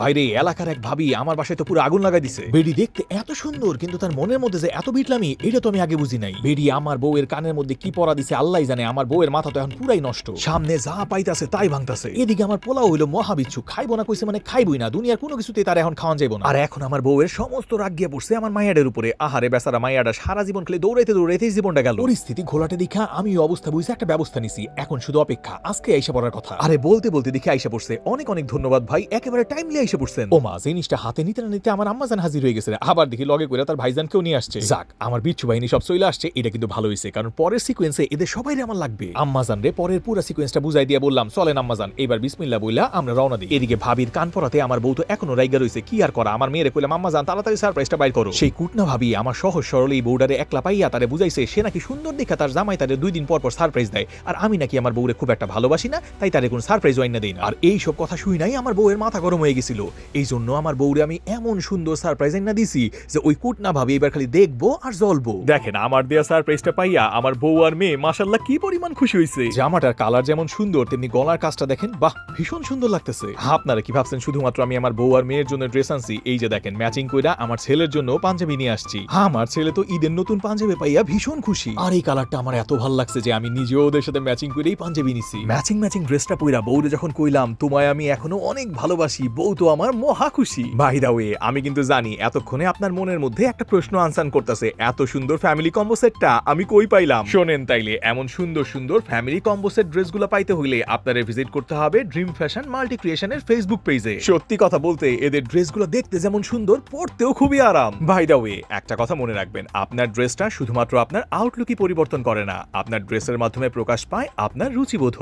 বাইরে এলাকার এক ভাবি আমার বাসায় তো পুরো আগুন লাগাই দিছে। বেডি দেখতে এত সুন্দর কিন্তু তার মনের মধ্যে যে এত বিটলামি এটা তো আমি আগে বুঝি নাই। বেডি আমার বউয়ের কানের মধ্যে কি পরা দিছে আল্লাহ জানে আমার বউয়ের মাথা তো এখন পুরাই নষ্ট। সামনে যা পাইতাছে তাই ভাঙতাছে। এদিকে আমার পোলাও হইল মহাবিচ্ছু খাইবো না কইছে মানে খাইবই না দুনিয়ার কোনো কিছুতে তার এখন খাওয়ান যাইব না। আর এখন আমার বউয়ের সমস্ত রাগ গিয়ে পড়ছে আমার মায়াডের উপরে। আহারে বেচারা মায়াডা সারা জীবন খেলে দৌড়াইতে দৌড়াইতেই জীবনটা গেল। পরিস্থিতি ঘোলাটে দেখা আমি অবস্থা বুঝে একটা ব্যবস্থা নিছি এখন শুধু অপেক্ষা আজকে আইসা পড়ার কথা। আরে বলতে বলতে দেখে আইসা পড়ছে। অনেক অনেক ধন্যবাদ ভাই একেবারে টাইমলি আইসা পড়ছেন। ও মা জিনিসটা হাতে নিতে না নিতে আমার আম্মাজান হাজির হয়ে গেছে। আবার দেখি লগে করে তার ভাইজানকেও নিয়ে আসছে। যাক আমার বিচ্ছু বাহিনী সব চলে আসছে। এটা কিন্তু ভালো হয়েছে কারণ পরের সিকোয়েন্সে এদের সবাই আমার লাগবে। আম্মাজান রে পরের পুরো সিকোয়েন্সটা বুঝাই দিয়ে বললাম চলেন আম্মাজান এবার বিসমিল্লা বইলা আমরা রওনা দিই। এদিকে ভাবির কান পরাতে আমার বউ তো এখনও রাইগা রয়েছে কি আর করা? আমার মেয়েরে কইলাম আম্মাজান তাড়াতাড়ি সারপ্রাইজটা বাইর করো। সেই কুটনা ভাবি আমার সহজ সরল এই বউডারে একলা পাইয়া তারে বুঝাইছে সে নাকি সুন্দর দেখা তার জামাই তারে দুই দিন পর পর সারপ্রাইজ দেয়। আর আমি নাকি আমার বউরে খুব একটা ভালোবাসি না তাই তারে কোন সারপ্রাইজ ওয়াইন না দেই না। আর এই সব কথা শুই নাই আমার বউয়ের মাথা গরম হয়ে গেছিল। এই জন্য আমার বউরে আমি এমন সুন্দর সারপ্রাইজ না দিছি যে ওই কুটনা ভাবি এবার খালি দেখব আর জ্বলবো। দেখেন আমার দেয়া সারপ্রাইজটা পাইয়া আমার বউ আর মেয়ে মাশাল্লাহ কি পরিমাণ খুশি হয়েছে জামাটার কালার যেমন সুন্দর তেমনি গলার কাজটা দেখেন বাহ ভীষণ সুন্দর লাগতেছে। আপনারা কি ভাবছেন শুধুমাত্র আমি আমার বউ আর মেয়ের জন্য ড্রেস আনছি? এই যে দেখেন ম্যাচিং কইরা আমার ছেলের জন্য পাঞ্জাবি নিয়ে আসছি। আমার ছেলে তো ঈদের নতুন পাঞ্জাবি পাইয়া ভীষণ খুশি। আর এই কালারটা আমার এত ভালো লাগছে যে আমি নিজেও ওদের সাথে ম্যাচিং করেই পাঞ্জাবি নিছি। ম্যাচিং ম্যাচিং ড্রেসটা পইরা বউরে যখন কইলাম তোমায় আমি এখনও অনেক ভালোবাসি বউ তো আমার মহা খুশি। বাই দা ওয়ে আমি কিন্তু জানি এতক্ষণে আপনার মনের মধ্যে একটা প্রশ্ন আনসার করতেছে। এত সুন্দর ফ্যামিলি কম্বো সেটটা আমি কই পাইলাম? শোনেন তাইলে, এমন সুন্দর সুন্দর ফ্যামিলি কম্বো সেট ড্রেসগুলো পাইতে হইলে আপনারা ভিজিট করতে হবে ড্রিম ফ্যাশন মাল্টি ক্রিয়েশনের ফেসবুক পেজে সত্যি কথা বলতে, এদের ড্রেসগুলো দেখতে যেমন সুন্দর পড়তেও খুবই আরাম। বাই দা ওয়ে একটা কথা মনে রাখবেন, আপনার ড্রেসটা শুধুমাত্র আপনার আউটলুকই পরিবর্তন করে না, আপনার ড্রেসের মাধ্যমে প্রকাশ পায় আপনার রুচিবোধ